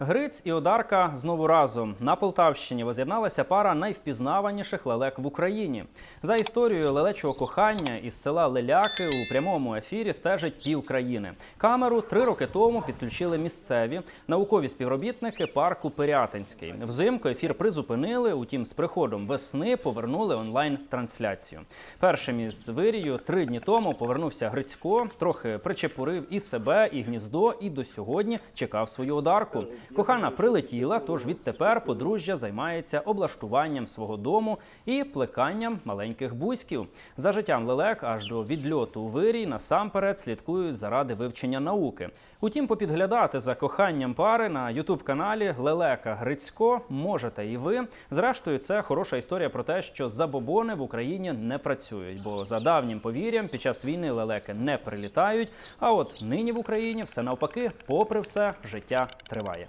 Гриць і Одарка знову разом на Полтавщині воз'єдналася пара найвпізнаваніших лелек в Україні. За історією лелечого кохання із села Леляки у прямому ефірі стежить пів країни. Камеру три роки тому підключили місцеві наукові співробітники парку Пирятинський. Взимку ефір призупинили. Утім, з приходом весни повернули онлайн-трансляцію. Першим із вирію три дні тому повернувся Грицько, трохи причепурив і себе, і гніздо, і до сьогодні чекав свою одарку. Кохана прилетіла, тож відтепер подружжя займається облаштуванням свого дому і плеканням маленьких бузьків. За життям лелек аж до відльоту у вирій насамперед слідкують заради вивчення науки. Утім, попідглядати за коханням пари на ютуб-каналі Лелека Грицько можете і ви. Зрештою, це хороша історія про те, що забобони в Україні не працюють, бо за давнім повір'ям під час війни лелеки не прилітають. А от нині в Україні все навпаки, попри все, життя триває.